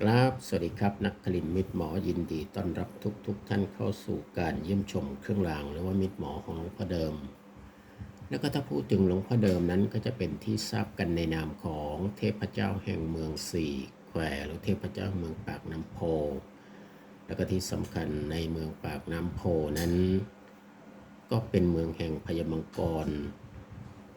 ครับ สวัสดีครับนักคลินมิตรหมอยินดีต้อนรับทุกๆทท่านเข้าสู่การเยี่ยมชมเครื่องรางหรือว่ามิตรหมอของหลวงพ่อเดิม แล้วก็ถ้าพูดถึงหลวงพ่อเดิมนั้นก็จะเป็นที่ทราบกันในนามของเทพเจ้าแห่งเมืองสี่แควหรือเทพเจ้าเมืองปากน้ำโพ แล้วก็ที่สำคัญในเมืองปากน้ำโพนั้น ก็เป็นเมืองแห่งพญามังกร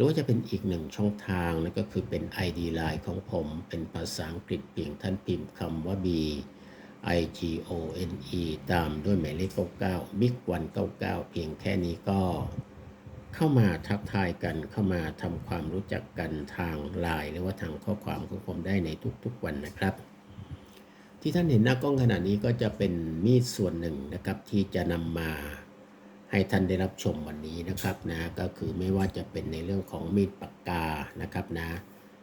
รือว่าจะเป็นอีกหนึ่งช่องทางนั่นก็คือเป็น ID Line ของผม เป็นภาษาอังกฤษเพียงท่านพิมพ์คำว่า B I G O N E ตามด้วยหมายเลข 99 Big 199 เพียงแค่นี้ก็ เข้ามาทักทายกันเข้ามาทำความรู้จักกันทางไลน์หรือว่าทางข้อความของผมได้ในทุกๆวันนะครับ ที่ท่านเห็นหน้ากล้องขณะนี้ก็จะเป็นมีดส่วนหนึ่งนะครับที่จะนำมา ให้ท่านได้รับชมวันนี้นะครับนะก็คือไม่ว่าจะเป็นในเรื่องของมีดปากกานะครับนะ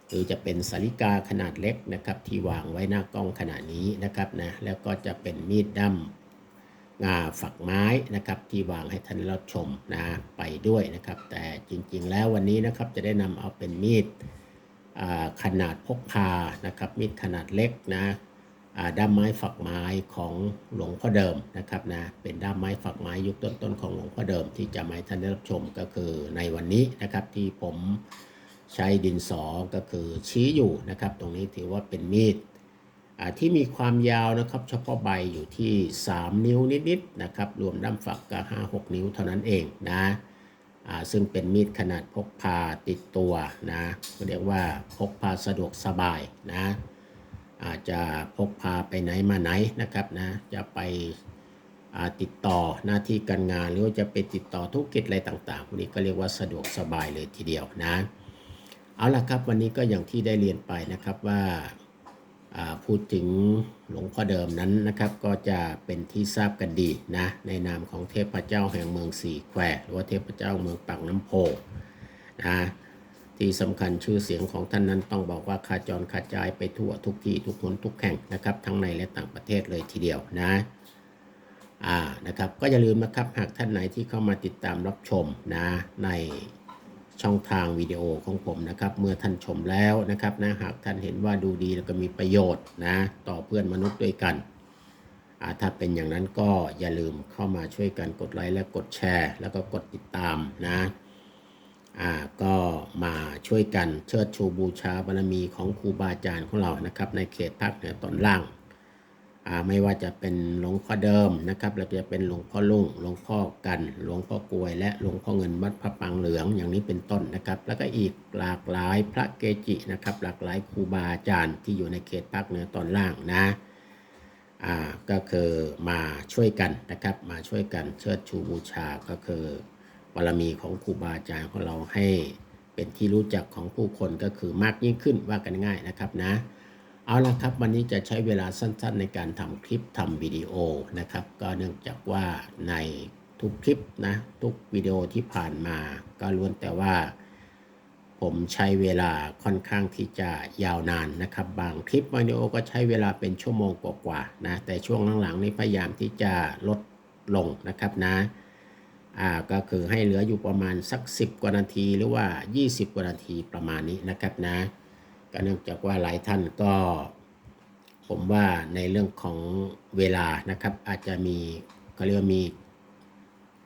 หรือจะเป็นสาริกาขนาดเล็กนะครับที่วางไว้หน้ากล้องขณะนี้นะครับนะแล้วก็จะเป็นมีดด้ำงาฝักไม้นะครับที่วางให้ท่านรับชมนะไปด้วยนะครับ แต่จริงๆแล้ววันนี้นะครับจะได้นำเอาเป็นมีดขนาดพกพานะครับมีดขนาดเล็กนะ ด้ามไม้ฝักไม้ของหลวงพ่อเดิมนะครับนะเป็นด้ามไม้ฝักไม้ยุคต้นๆของหลวงพ่อเดิม ที่จะมาให้ท่านได้รับชมก็คือในวันนี้นะครับที่ผมใช้ดินสอก็คือชี้อยู่นะครับ ตรงนี้ถือว่าเป็นมีดที่มีความยาวนะครับ เฉพาะใบอยู่ที่ 3 นิ้วนิดๆนะครับรวมด้ามฝักก็5 6 นิ้วเท่านั้นเองนะซึ่งเป็นมีดขนาดพกพาติดตัวนะเรียกว่าพกพาสะดวกสบายนะ อาจจะพกพาไปไหนมาไหนนะครับนะจะไปติดต่อหน้าที่การงาน หรือว่าจะไปติดต่อธุรกิจอะไรต่างๆพวกนี้ก็เรียกว่าสะดวกสบายเลยทีเดียวนะเอาละครับวันนี้ก็อย่างที่ได้เรียนไปนะครับว่าพูดถึงหลวงพ่อเดิมนั้นนะครับ ก็จะเป็นที่ทราบกันดีนะในนามของเทพเจ้าแห่งเมืองสี่แควหรือว่าเทพเจ้าเมืองปากน้ำโพนะ ที่สำคัญชื่อเสียงของท่านนั้นต้องบอกว่าขาจรขาจายไปทั่วทุกที่ทุกคนทุกแห่งนะครับ ทั้งในและต่างประเทศเลยทีเดียวนะอ่านะครับก็อย่าลืมนะครับหากท่านไหนที่เข้ามาติดตามรับชมนะในช่องทางวิดีโอของผมนะครับ เมื่อท่านชมแล้วนะครับนะหากท่านเห็นว่าดูดีแล้วก็มีประโยชน์นะต่อเพื่อนมนุษย์ด้วยกันถ้าเป็นอย่างนั้นก็อย่าลืมเข้ามาช่วยกันกดไลค์และกดแชร์ แล้วก็กดติดตามนะ อ่าก็มาช่วยกันเชิดชูบูชาบารมีของครูบาอาจารย์ของเรานะครับ ในเขตภาคเหนือตอนล่างอ่าไม่ว่าจะเป็นหลวงพ่อเดิมนะครับเราจะเป็นหลวงพ่อลุงหลวงพ่อกัน หลวงพ่อกวย และหลวงพ่อเงินวัดพระปังเหลืองอย่างนี้เป็นต้นนะครับ แล้วก็อีกหลากหลายพระเกจินะครับ หลากหลายครูบาอาจารย์ที่อยู่ในเขตภาคเหนือตอนล่างนะอ่าก็คือมาช่วยกันนะครับ มาช่วยกันเชิดชูบูชาก็คือ บารมีของครูบาอาจารย์ของเราให้เป็นที่รู้จักของผู้คนก็คือมากยิ่งขึ้นว่ากันง่ายนะครับนะ เอาละครับวันนี้จะใช้เวลาสั้นๆ ในการทำคลิปทำวิดีโอนะครับ ก็เนื่องจากว่าในทุกคลิปนะ ทุกวิดีโอที่ผ่านมา ก็ล้วนแต่ว่า ผมใช้เวลาค่อนข้างที่จะยาวนานนะครับ บางคลิปวิดีโอก็ใช้เวลาเป็นชั่วโมงกว่าๆนะแต่ช่วงหลังๆนี้พยายามที่จะลดลงนะครับนะ อ่าก็คือให้เหลืออยู่ประมาณสัก 10 กว่านาทีหรือว่า 20 กว่านาทีประมาณนี้นะครับนะก็เนื่องจากว่าหลายท่านก็ ผมว่าในเรื่องของเวลานะครับ อาจจะมีก็เรียกว่ามี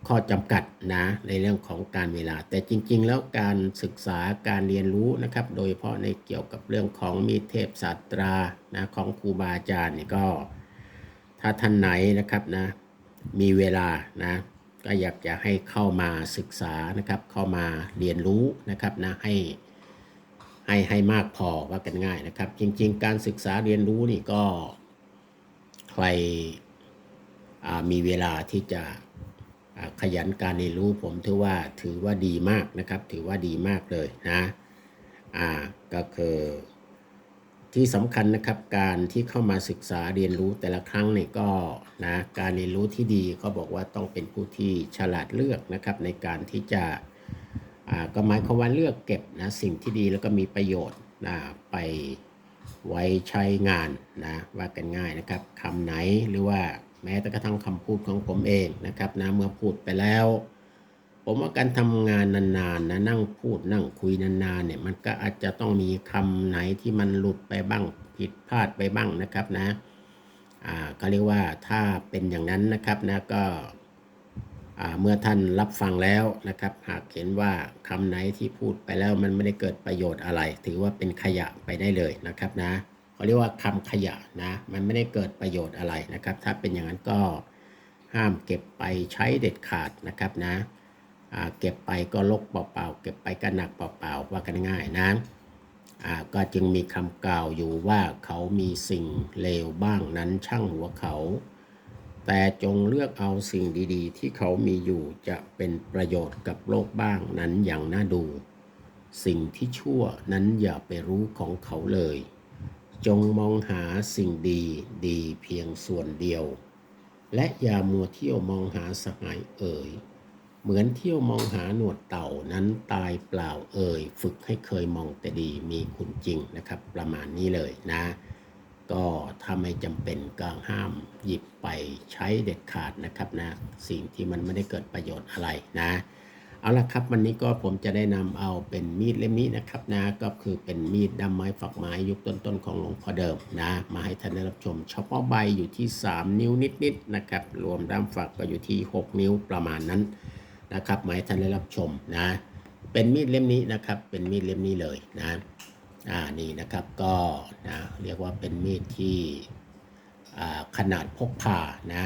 ข้อจำกัดนะในเรื่องของการเวลา แต่จริง ๆ แล้วการศึกษาการเรียนรู้นะครับ โดยเฉพาะในเกี่ยวกับเรื่องของมีเทพศาสตรานะของครูบาอาจารย์เนี่ยก็ ถ้าท่านไหนนะครับนะมีเวลานะ ก็อยากจะให้เข้ามาศึกษานะครับ เข้ามาเรียนรู้นะครับนะให้ให้ให้มากพอว่ากันง่ายนะครับ จริง ๆ การศึกษาเรียนรู้นี่ก็ใครมีเวลาที่จะขยันการเรียนรู้ผมถือว่าถือว่าดีมากนะครับ ถือว่าดีมากเลยนะอ่าก็คือ ที่สำคัญนะครับการที่เข้ามาศึกษาเรียนรู้แต่ละครั้งเนี่ยก็นะการเรียนรู้ที่ดีเขาบอกว่าต้องเป็นผู้ที่ฉลาดเลือกนะครับ ในการที่จะอ่าก็หมายความว่าเลือกเก็บนะสิ่งที่ดีแล้วก็มีประโยชน์นะไปไว้ใช้งานนะว่ากันง่ายนะครับคำไหนหรือว่าแม้แต่กระทั่งคำพูดของผมเองนะครับนะเมื่อพูดไปแล้ว ผมว่าการทำงานนานๆนะนั่งพูดนั่งคุยนานๆเนี่ยมันก็อาจจะต้องมีคำไหนที่มันหลุดไปบ้างผิดพลาดไปบ้างนะครับนะอ่าก็เรียกว่าถ้าเป็นอย่างนั้นนะครับนะก็อ่าเมื่อท่านรับฟังแล้วนะครับ หากเห็นว่าคำไหนที่พูดไปแล้วมันไม่ได้เกิดประโยชน์อะไร ถือว่าเป็นขยะไปได้เลยนะครับนะเขาเรียกว่าคำขยะนะมันไม่ได้เกิดประโยชน์อะไรนะครับ ถ้าเป็นอย่างนั้นก็ห้ามเก็บไปใช้เด็ดขาดนะครับนะ เก็บไปก็ลกเปล่าๆ เก็บไปก็หนักเปล่าๆ ว่ากันง่ายนะก็จึงมีคำกล่าวอยู่ว่าเขามีสิ่งเลวบ้างนั้นช่างหัวเขา แต่จงเลือกเอาสิ่งดีๆ ที่เขามีอยู่จะเป็นประโยชน์กับโลกบ้างนั้นอย่างน่าดู สิ่งที่ชั่วนั้นอย่าไปรู้ของเขาเลย จงมองหาสิ่งดีดีเพียงส่วนเดียว และอย่ามัวเที่ยวมองหาสหายเอ่ย เหมือนเที่ยวมองหาหนวดเต่านั้นตายเปล่าเอ่ยฝึกให้เคยมองแต่ดีมีคุณจริงนะครับ ประมาณนี้เลยนะ ก็ถ้าไม่จำเป็นก็ห้ามหยิบไปใช้เด็ดขาดนะครับนะ สิ่งที่มันไม่ได้เกิดประโยชน์อะไรนะ เอาละครับวันนี้ก็ผมจะได้นำเอาเป็นมีดเล่มนี้นะครับนะ ก็คือเป็นมีดด้ามไม้ฝักไม้ยุคต้นๆของหลวงพ่อเดิมนะ มาให้ท่านได้รับชมเฉพาะใบอยู่ที่ 3 นิ้วนิดๆนะครับ รวมด้ามฝักก็อยู่ที่ 6 นิ้วประมาณนั้น นะครับมาให้ท่านได้รับชมนะ เป็นมีดเล่มนี้นะครับ เป็นมีดเล่มนี้เลยนะอ่านี่นะครับก็นะเรียกว่าเป็นมีดที่อ่าขนาดพกพานะ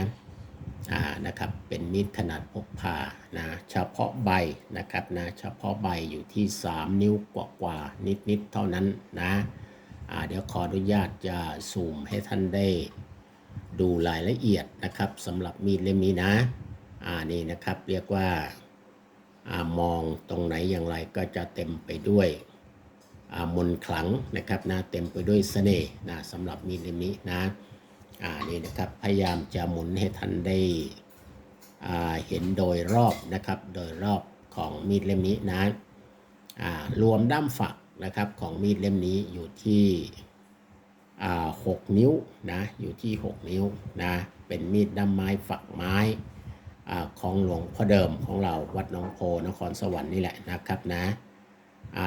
อ่านะครับเป็นมีดขนาดพกพานะเฉพาะใบนะครับนะเฉพาะใบอยู่ที่ 3 นิ้วกว่ากว่านิดๆเท่านั้นนะอ่าเดี๋ยวขออนุญาตจะซูมให้ท่านได้ดูรายละเอียดนะครับสำหรับมีดเล่มนี้นะ อ่านี่นะครับเรียกว่าอามองตรงไหนอย่างไรก็จะเต็มไปด้วยอ่ามนขลังนะครับนะเต็มไปด้วยเสน่ห์นะสำหรับมีดเล่มนี้นะอ่านี่นะครับพยายามจะหมุนให้ท่านได้อ่าเห็นโดยรอบนะครับโดยรอบของมีดเล่มนี้นะอ่ารวมด้ามฝักนะครับของมีดเล่มนี้อยู่ที่อ่าหกนิ้วนะอยู่ที่ 6 นิ้วนะเป็นมีดด้ามไม้ฝักไม้ ของหลวงพ่อเดิมของเราวัดน้องโพนครสวรรค์นี่แหละนะครับนะ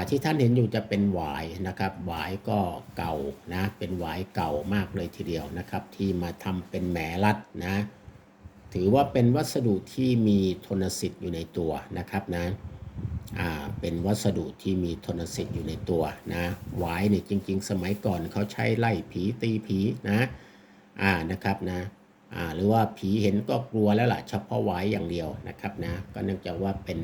ที่ท่านเห็นอยู่จะเป็นหวายนะครับหวายก็เก่านะเป็นหวายเก่ามากเลยทีเดียวนะครับ ที่มาทำเป็นแหมรัดนะถือว่าเป็นวัสดุที่มีทนสิทธิ์อยู่ในตัวนะครับนะเป็นวัสดุที่มีทนสิทธิ์อยู่ในตัวนะหวายเนี่ยจริง ๆ สมัยก่อนเขาใช้ไล่ผีตีผีนะอ่านะครับนะ หรือว่าผีเห็นก็กลัวแล้วล่ะเฉพาะไว้อย่างเดียวนะครับนะก็เนื่องจากว่าเป็น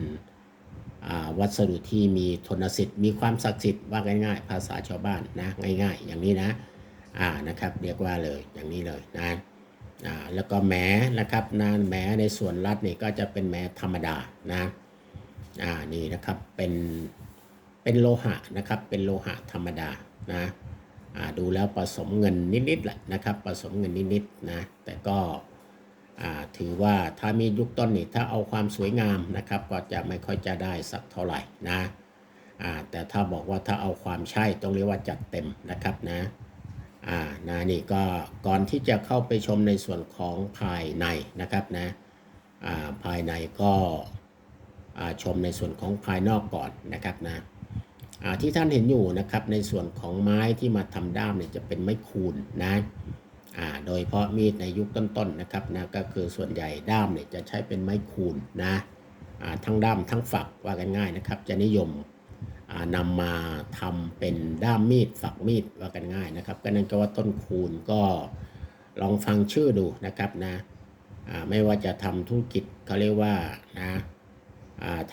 วัสดุที่มีทนสิทธิ์มีความศักดิ์สิทธิ์ว่าง่ายๆ ภาษาชาวบ้านนะง่าย ๆ อย่างนี้นะอ่านะครับเรียกว่าเลยอย่างนี้เลยนะอ่าแล้วก็แหมนะครับนะแหมในส่วนรัดนี่ก็จะเป็นแหมธรรมดานะอ่านี่นะครับเป็นเป็นโลหะนะครับเป็นโลหะธรรมดานะ ดูแล้วผสมเงินนิดๆแหละนะครับผสมเงินนิดๆนะแต่ก็ถือว่าถ้ามียุคต้นนี่ถ้าเอาความสวยงามนะครับ ก็จะไม่ค่อยจะได้สักเท่าไหร่นะแต่ถ้าบอกว่าถ้าเอาความใช่ต้องเรียกว่าจัดเต็มนะครับนะอ่านะนี่ก็ก่อนที่จะเข้าไปชมในส่วนของภายในนะครับนะอ่าภายในก็ชมในส่วนของภายนอกก่อนนะครับนะ ที่ท่านเห็นอยู่นะครับในส่วนของไม้ที่มาทำด้ามเนี่ยจะเป็นไม้คูนนะโดยเฉพาะมีดในยุคต้นๆนะครับนะก็คือส่วนใหญ่ด้ามเนี่ยจะใช้เป็นไม้คูนนะทั้งด้ามทั้งฝักว่ากันง่ายนะครับ จะนิยมอ่านำมาทำเป็นด้ามมีดฝักมีดว่ากันง่ายนะครับ ก็นั่นก็ว่าต้นคูนก็ลองฟังชื่อดูนะครับนะไม่ว่าจะทำธุรกิจเขาเรียกว่านะ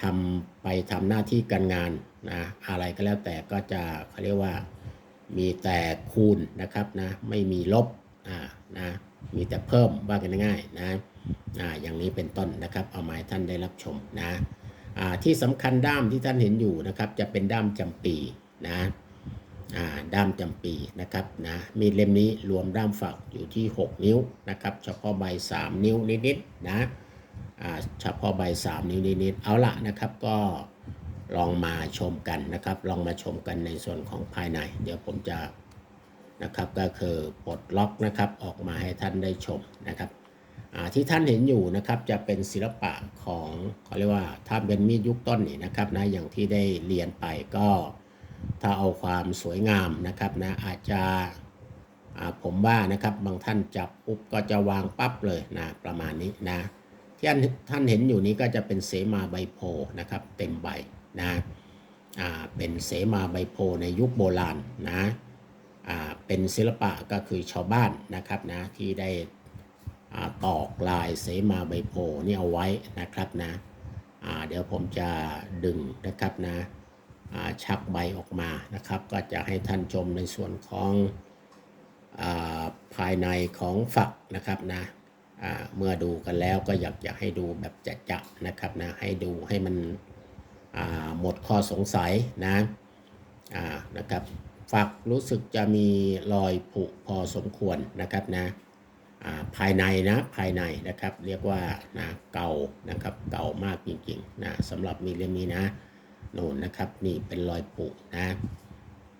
ทำไปทำหน้าที่การงาน นะอะไรก็แล้วแต่ก็จะเขาเรียกว่ามีแต่คูณนะครับนะไม่มีลบอ่านะมีแต่เพิ่มว่ากันง่ายนะอ่าอย่างนี้เป็นต้นนะครับ เอามาให้ท่านได้รับชมนะอ่าที่สำคัญด้ามที่ท่านเห็นอยู่นะครับ จะเป็นด้ามจำปีนะอ่าด้ามจำปีนะครับนะมีเล่มนี้รวมด้ามฝักอยู่ที่ 6 นิ้วนะครับ เฉพาะใบ 3 นิ้วนิดๆนะอ่าเฉพาะใบ 3 นิ้วนิดๆเอาละนะครับก็ ลองมาชมกันนะครับ ลองมาชมกันในส่วนของภายใน เดี๋ยวผมจะนะครับก็คือปลดล็อกนะครับออกมาให้ท่านได้ชมนะครับที่ท่านเห็นอยู่นะครับจะเป็นศิลปะของเขาเรียกว่าถ้าเป็นมีดยุคต้นนี่นะครับนะอย่างที่ได้เรียนไปก็ถ้าเอาความสวยงามนะครับนะอาจจะผมว่านะครับบางท่านจับปุ๊บก็จะวางปั๊บเลยนะประมาณนี้นะที่ท่านเห็นอยู่นี้ก็จะเป็นเสมาใบโพนะครับเต็มใบ นะเป็นเสมาใบโพในยุคโบราณนะเป็นศิลปะก็คือชาวบ้านนะครับนะที่ได้ตอกลายเสมาใบโพนี่เอาไว้นะครับนะเดี๋ยวผมจะดึงนะครับนะชักใบออกมานะครับ ก็จะให้ท่านชมในส่วนของอภายในของฝักนะครับนะเมื่อดูกันแล้วก็อยากจะให้ดูแบบจะๆนะครับนะให้ดูให้มัน หมดข้อสงสัยนะนะครับฝักรู้สึกจะมีรอยผุพอสมควรนะครับนะาภายในนะภายในนะครับเรียกว่านะเก่านะครับเก่ามากจริงๆนะสำหรับมีดเล่มนี้นะโน่นนะครับนี่เป็นรอยผุนะ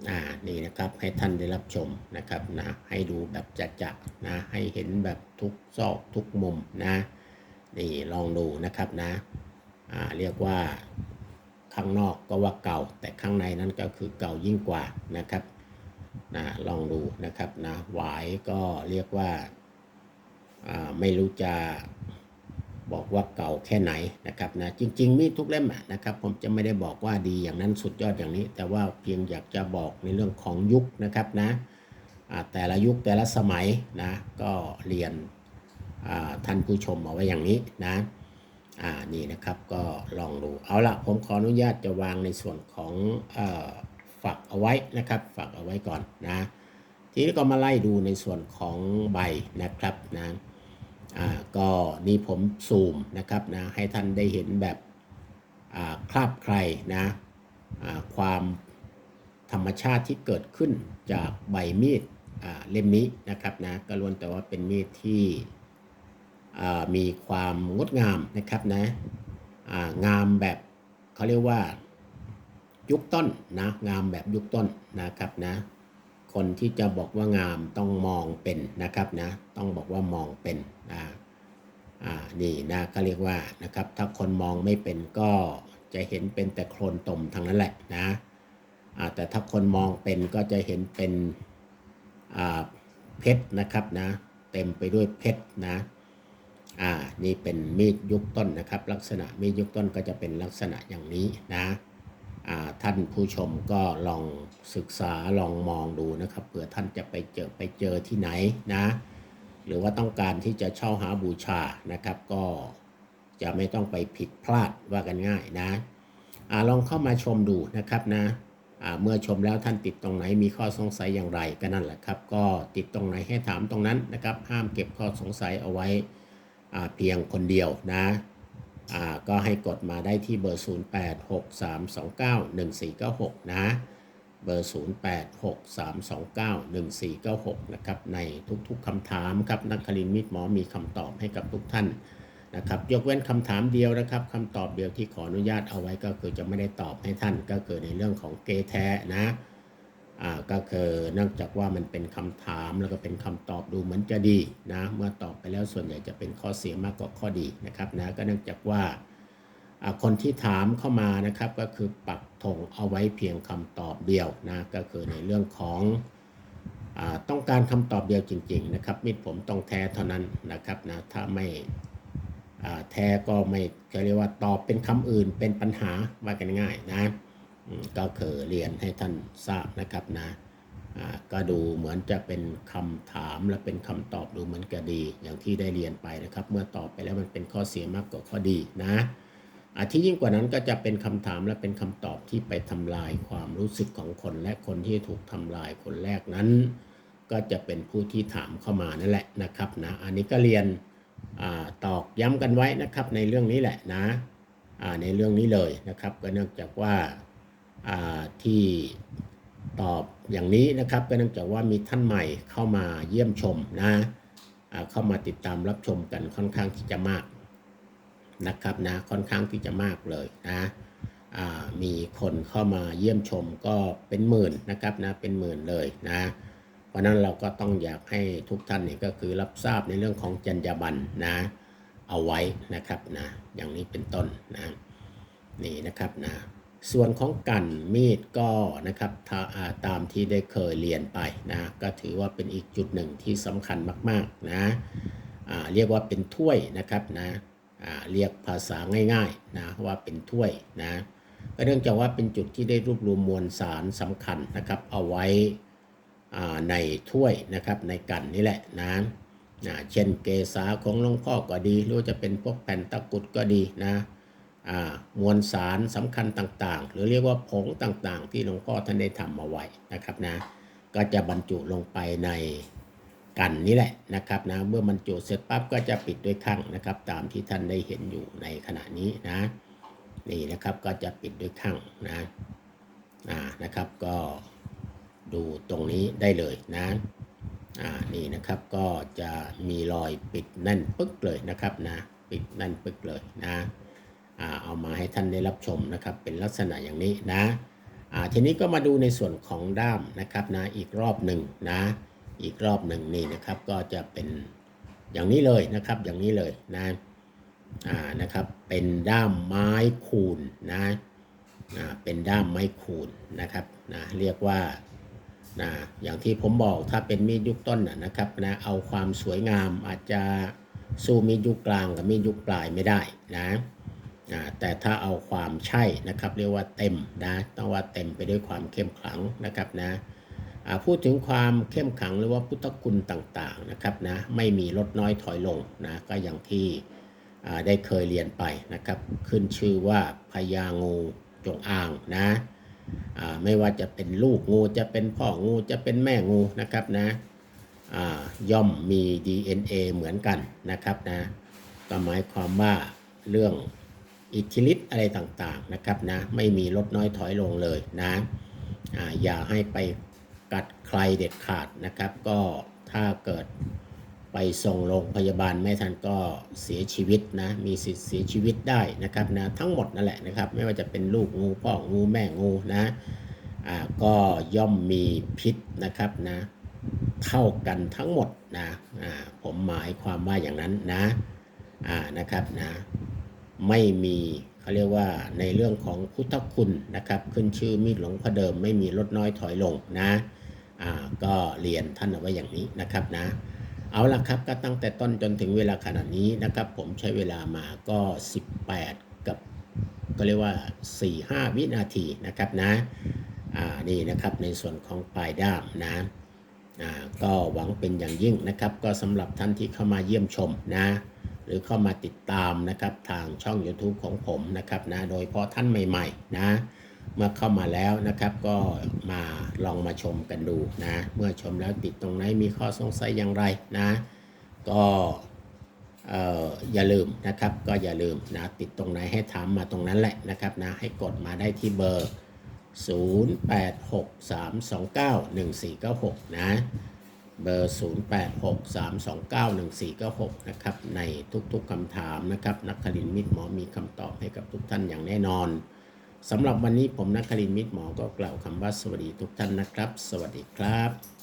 อ่านี่นะครับให้ท่านได้รับชมนะครับนะให้ดูแบบจะๆนะให้เห็นแบบทุกซอกทุกมุมนะนี่ลองดูนะครับนะอ่าเรียกว่า ข้างนอกก็ว่าเก่า แต่ข้างในนั้นก็คือเก่ายิ่งกว่านะครับนะลองดูนะครับนะหวายก็เรียกว่าไม่รู้จะบอกว่าเก่าแค่ไหนนะครับนะจริง ๆ มีทุกเล่มนะครับ ผมจะไม่ได้บอกว่าดีอย่างนั้นสุดยอดอย่างนี้ แต่ว่าเพียงอยากจะบอกในเรื่องของยุคนะครับนะแต่ละยุคแต่ละสมัยนะก็เรียนท่านผู้ชมเอาไว้อย่างนี้นะ อ่านี่นะครับก็ลองดูเอาละผมขออนุญาตจะวางในส่วนของอฝักเอาไว้นะครับฝักเอาไว้ก่อนนะทีนี้ก็มาไล่ดูในส่วนของใบนะครับนะอ่าก็นี่ผมซูมนะครับนะให้ท่านได้เห็นแบบอ่าคราบใครนะอ่าความธรรมชาติที่เกิดขึ้นจากใบมีดอ่าเล่มนี้นะครับนะก็ล้วนแต่ว่าเป็นมีดที่ มีความงดงามนะครับนะงามแบบเขาเรียกว่ายุคต้นนะงามแบบยุคต้นนะครับนะคนที่จะบอกว่างามต้องมองเป็นนะครับนะต้องบอกว่ามองเป็นอ่าอ่านี่นะก็เรียกว่านะครับถ้าคนมองไม่เป็นก็จะเห็นเป็นแต่โคลนตมทั้งนั้นแหละนะอ่าแต่ถ้าคนมองเป็นก็จะเห็นเป็นอ่าเพชรนะครับนะเต็มไปด้วยเพชรนะ อ่านี่เป็นมีดยุคต้นนะครับ ลักษณะมีดยุคต้นก็จะเป็นลักษณะอย่างนี้นะอ่าท่านผู้ชมก็ลองศึกษาลองมองดูนะครับเผื่อท่านจะไปเจอไปเจอที่ไหนนะ หรือว่าต้องการที่จะเช่าหาบูชานะครับ ก็จะไม่ต้องไปผิดพลาดว่ากันง่ายนะอ่าลองเข้ามาชมดูนะครับนะอ่าเมื่อชมแล้วท่านติดตรงไหนมีข้อสงสัยอย่างไรก็นั่นแหละครับ ก็ติดตรงไหนให้ถามตรงนั้นนะครับ ห้ามเก็บข้อสงสัยเอาไว้ เพียงคนเดียวนะก็ให้กดมาได้ที่เบอร์ 0863291496 นะ เบอร์ 0863291496 นะครับ ในทุกๆคำถามครับนักคลินมิตรหมอมีคำตอบให้กับทุกท่านนะครับยกเว้นคำถามเดียวนะครับคำตอบเดียวที่ขออนุญาตเอาไว้ก็คือจะไม่ได้ตอบให้ท่านก็คือในเรื่องของเกแท้นะ ก็คือเนื่องจากว่ามันเป็นคำถามแล้วก็เป็นคำตอบดูเหมือนจะดีนะเมื่อตอบไปแล้วส่วนใหญ่จะเป็นข้อเสียมากกว่าข้อดีนะครับนะก็เนื่องจากว่าคนที่ถามเข้ามานะครับก็คือปักธงเอาไว้เพียงคำตอบเดียวนะก็คือในเรื่องของอต้องการคำตอบเดียวจริง ๆ นะครับมิตรผมต้องแท้เท่านั้นนะครับนะถ้าไม่แท้ก็ไม่จะเรียกว่าตอบเป็นคำอื่นเป็นปัญหาว่ากันง่ายนะ ก็คือเรียนให้ท่านทราบนะครับนะก็ดูเหมือนจะเป็นคำถามและเป็นคำตอบดูเหมือนจะดี อย่างที่ได้เรียนไปนะครับ เมื่อตอบไปแล้วมันเป็นข้อเสียมากกว่าข้อดีนะอาที่ยิ่งกว่านั้นก็จะเป็นคำถามและเป็นคำตอบที่ไปทำลายความรู้สึกของคน และคนที่ถูกทำลายคนแรกนั้น ก็จะเป็นผู้ที่ถามเข้ามานั่นแหละนะครับนะอันนี้ก็เรียนอตอกย้ำกันไว้นะครับในเรื่องนี้แหละนะในเรื่องนี้เลยนะครับ ก็เนื่องจากว่า ที่ตอบอย่างนี้นะครับ ก็เนื่องจากว่ามีท่านใหม่เข้ามาเยี่ยมชมนะเข้ามาติดตามรับชมกันค่อนข้างที่จะมากนะครับนะค่อนข้างที่จะมากเลยนะมีคนเข้ามาเยี่ยมชมก็เป็นหมื่นนะครับนะเป็นหมื่นเลยนะเพราะฉะนั้นเราก็ต้องอยากให้ทุกท่านเนี่ยก็คือรับทราบในเรื่องของจรรยาบรรณนะเอาไว้นะครับนะอย่างนี้เป็นต้นนะนี่นะครับนะ ส่วนของกันมีดก็นะครับถ้าอ่าตามที่ได้เคยเรียนไปนะก็ถือว่าเป็นอีกจุดหนึ่งที่สำคัญมากๆนะเรียกว่าเป็นถ้วยนะครับนะเรียกภาษาง่ายๆนะว่าเป็นถ้วยนะก็เนื่องจากว่าเป็นจุดที่ได้รวบรวมมวลสารสำคัญนะครับเอาไว้ในถ้วยนะครับในกันนี่แหละนะนะเช่นเกษาของหลวงพ่อก็ดีหรือจะเป็นพวกแผ่นตะกุดก็ดีนะ มวลสารสำคัญต่างๆ หรือเรียกว่าผงต่างๆ ที่หลวงพ่อท่านได้ทำเอาไว้นะครับนะก็จะบรรจุลงไปในกันนี่แหละนะครับนะเมื่อบรรจุเสร็จปั๊บก็จะปิดด้วยข้างนะครับ ตามที่ท่านได้เห็นอยู่ในขณะนี้นะนี่นะครับก็จะปิดด้วยข้างนะอ่านะครับก็ดูตรงนี้ได้เลยนะอ่านี่นะครับก็จะมีรอยปิดแน่นปึ๊กเลยนะครับนะปิดแน่นปึ๊กเลยนะ เอามาให้ท่านได้รับชมนะครับ เป็นลักษณะอย่างนี้นะทีนี้ก็มาดูในส่วนของด้ามนะครับนะอีกรอบหนึ่งนะ อีกรอบหนึ่งนี่นะครับก็จะเป็นอย่างนี้เลยนะครับ อย่างนี้เลยนะอ่านะครับเป็นด้ามไม้คูนนะอ่าเป็นด้ามไม้คูนนะครับนะเรียกว่านะอย่างที่ผมบอกถ้าเป็นมีดยุคต้นนะครับนะเอาความสวยงามอาจจะสู้มีดยุคกลางกับมีดยุคปลายไม่ได้นะ แต่ถ้าเอาความใช่นะครับเรียกว่าเต็มนะต้องว่าเต็มไปด้วยความเข้มขลังนะครับนะพูดถึงความเข้มขลังหรือว่าพุทธคุณต่างๆนะครับนะไม่มีลดน้อยถอยลงนะก็อย่างที่ได้เคยเรียนไปนะครับขึ้นชื่อว่าพญางูจงอางนะไม่ว่าจะเป็นลูกงูจะเป็นพ่องูจะเป็นแม่งูนะครับนะย่อมมี DNA เหมือนกันนะครับนะก็หมายความว่าเรื่อง อิทธิฤทธิ์อะไรต่างๆนะครับนะไม่มีลดน้อยถอยลงเลยนะอ่าอย่าให้ไปกัดใครเด็ดขาดนะครับ ก็ถ้าเกิดไปส่งโรงพยาบาลไม่ทันก็เสียชีวิตนะมีสิทธิ์เสียชีวิตได้นะครับนะทั้งหมดนั่นแหละนะครับ ไม่ว่าจะเป็นลูกงูพ่องูแม่งูนะอ่าก็ย่อมมีพิษนะครับนะเท่ากันทั้งหมดนะอ่าผมหมายความว่าอย่างนั้นนะอ่านะครับนะ ไม่มีเขาเรียกว่าในเรื่องของพุทธคุณนะครับ ขึ้นชื่อมีดหลวงพ่อเดิมไม่มีลดน้อยถอยลงนะอ่าก็เรียนท่านเอาไว้อย่างนี้นะครับนะ เอาละครับก็ตั้งแต่ต้นจนถึงเวลาขนาดนี้นะครับ ผมใช้เวลามาก็ 18 กับก็เรียกว่า 4-5 วินาทีนะครับนะอ่านี่นะครับในส่วนของปลายด้ามนะอ่าก็หวังเป็นอย่างยิ่งนะครับ ก็สำหรับท่านที่เข้ามาเยี่ยมชมนะ หรือเข้ามาติดตามนะครับทางช่อง YouTube ของผมนะครับนะโดยเฉพาะท่านใหม่ๆนะเมื่อเข้ามาแล้วนะครับก็มาลองมาชมกันดูนะเมื่อชมแล้วติดตรงไหนมีข้อสงสัยอย่างไรนะ ก็เอออย่าลืมนะครับก็อย่าลืมนะติดตรงไหนให้ถามมาตรงนั้นแหละนะครับนะให้กดมาได้ที่เบอร์ 0863291496 นะ เบอร์ 0863291496 นะครับ ในทุกๆคำถามนะครับ นักคลินมิตรหมอมีคำตอบให้กับทุกท่านอย่างแน่นอนสำหรับวันนี้ผมนักคลินมิตรหมอก็กล่าวคำว่าสวัสดีทุกท่านนะครับ สวัสดีครับ